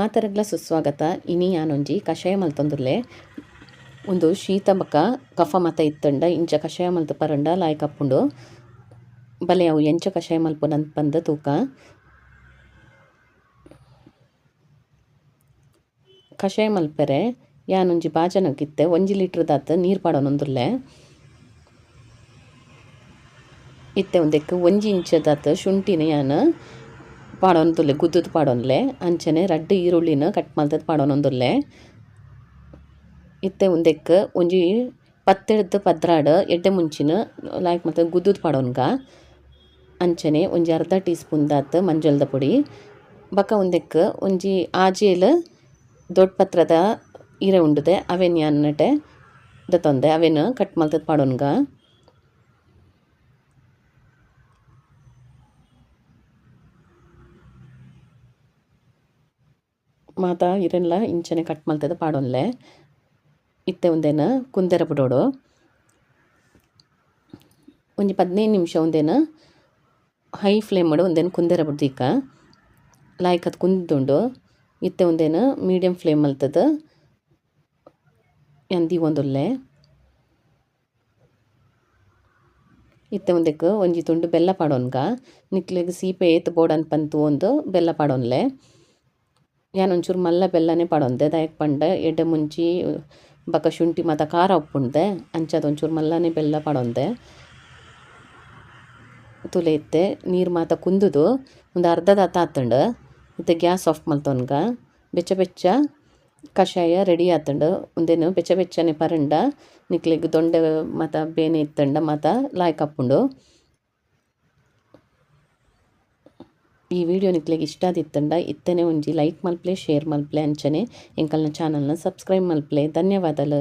ಮಾತರಗ್ಲ ಸುಸ್ವಾಗತ. ಇನಿ ಯಾನೊಂಜಿ, ಕಷಾಯ ಮಲ್ತೊಂದುಲ್ಲೆ ಉಂದು ಶೀತ ಬೊಕ ಕಫ ಮತ ಇತ್ತಂಡ, ಇಂಚ ಕಷಾಯ ಮಲ್ತು ಪರಂಡ ಲಾಯ್ಕ ಅಪ್ಪುಂಡು ಬಲೆ ಅವು ಎಂಚ ಕಷಾಯ ಮಲ್ಪುನ ಪಂದ್ ತೂಕ. ಕಷಾಯ ಮಲ್ಪೆರೆ, ಯಾನೊಂಜಿ ಬಾಜನಕ್ಕಿತ್ತೆ ಒಂಜಿ ಲೀಟ್ರ್ ದಾತ ನೀರು ಪಾಡೋನೊಂದುರ್ಲೆ ಇತ್ತೆ ಒಂದಕ್ಕೆ ಒಂಜಿ ಇಂಚದಾತ್ ಶುಂಠಿನ ಯಾನ್ ಪಾಡೊಂದುಲ್ಲೆ ಗುದ್ದುದು ಪಾಡೊನ್ಲೆ ಅಂಚನೆ ರಡ್ಡ್ ಈರುಳ್ಳಿನ ಕಟ್ ಮಲ್ತದ್ ಪಾಡೊನೊಂದುಲ್ಲೆ. ಇತ್ತೆ ಉಂದೆಕ್ ಒಂಜಿ ಪತ್ತೆಡ್ದ ಪದ್ರಾಡ್ ಎಡ್ಡೆ ಮುಂಚಿನ ಲಾಯ್ಕ್ ಮತ್ತೆ ಗುದ್ದುದು ಪಾಡೊನ್ಗ. ಅಂಚನೆ ಒಂಜಿ ಅರ್ಧ ಟೀ ಸ್ಪೂನ್ ದಾತ್ ಮಂಜಲ್ದ ಪುಡಿ. ಬೊಕ ಉಂದೆಕ್ ಒಂಜಿ ಆಜೇಲ್ ದೊಡ್ಡ ಪತ್ರದ ಈರೆ ಉಂಡುದೆ, ಅವೆನ್ ಯಾನ್ ನೆಟೆ ದತೊಂದೆ ಅವೆನ್ ಕಟ್ ಮಲ್ತದ್ ಪಾಡೊನ್ಗ. ಮಾತ ಇರೆನ್ಲ ಇಂಚನೆ ಕಟ್ ಮಲ್ತದ ಪಾಡೊಂದ್ಲೆ ಇತ್ತೆ ಉಂದೆನ್ ಕುಂದೆರ ಬಿಡೋಡು. ಒಂಜಿ ಪದಿನೈದು ನಿಮಿಷ ಉಂದೆನ್ ಹೈ ಫ್ಲೇಮ್ ಉಂದೆನ್ ಕುಂದೆರ ಬಿಡ್ದೀಕ ಲಾಯ್ಕ್ ಅದು ಕುಂದುಂಡು ಇತ್ತೆ ಉಂದೆನ್ ಮೀಡಿಯಮ್ ಫ್ಲೇಮ್ ಮಲ್ತದ ಎಂದಿ ಒಂದೊಲ್ಲೆ. ಇತ್ತೆ ಉಂದೆಕ್ ಒಂಜಿ ತುಂಡು ಬೆಲ್ಲ ಪಾಡೋನ್ಗ. ನಿಕ್ಲೆಗ್ ಸೀಪೆ ಏತ್ ಬೋಡನ್ ಪಂತು ಒಂದು ಬೆಲ್ಲ ಪಾಡೊನ್ಲೆ. ಯಾನ್ ಒಂಚೂರು ಮಲ್ಲ ಬೆಲ್ಲನೆ ಪಡೊಂದೆ ದಯಕ್ಕೆ ಪಂಡ ಎಡ್ಡೆ ಮುಂಚಿ ಬಕ ಶುಂಠಿ ಮತ್ತು ಖಾರ ಉಪ್ಪುಂಡೆ ಅಂಚದ ಒಂಚೂರು ಮಲ್ಲನೆ ಬೆಲ್ಲ ಪಡೊಂದೆ ತುಲೆ ಇತ್ತೆ ನೀರು ಮಾತ ಕುಂದುದು ಒಂದು ಅರ್ಧ ದಾತ ಆತುಂಡು ಇತ್ತೆ ಗ್ಯಾಸ್ ಆಫ್ ಮಲ್ತೊನ್ಗ ಬೆಚ್ಚ ಬೆಚ್ಚ ಕಷಾಯ ರೆಡಿ ಆತುಂಡು ಒಂದೇನು ಬೆಚ್ಚ ಬೆಚ್ಚನೆ ಪರಂಡ ನಿಕ್ಲಿಗೆ ದೊಂಡೆ ಮಾತ ಬೇನೆ ಇತ್ತಂಡ ಮಾತ ಲಾಯ್ಕ್ ಈ ವಿಡಿಯೋ ನಿಕ್ಲೆಗ್ ಇಷ್ಟ ಆದಿತ್ತಂಡ ಇತ್ತೆನೆ ಒಂಜಿ ಲೈಕ್ ಮಲ್ಪ್ಲೆ ಶೇರ್ ಮಲ್ಪ್ಲೆ ಅಂಚನೆ. ಎಂಕಲ್ನ ಚಾನಲ್ನ ಸಬ್ಸ್ಕ್ರೈಬ್ ಮಲ್ಪ್ಲೆ. ಧನ್ಯವಾದಲು.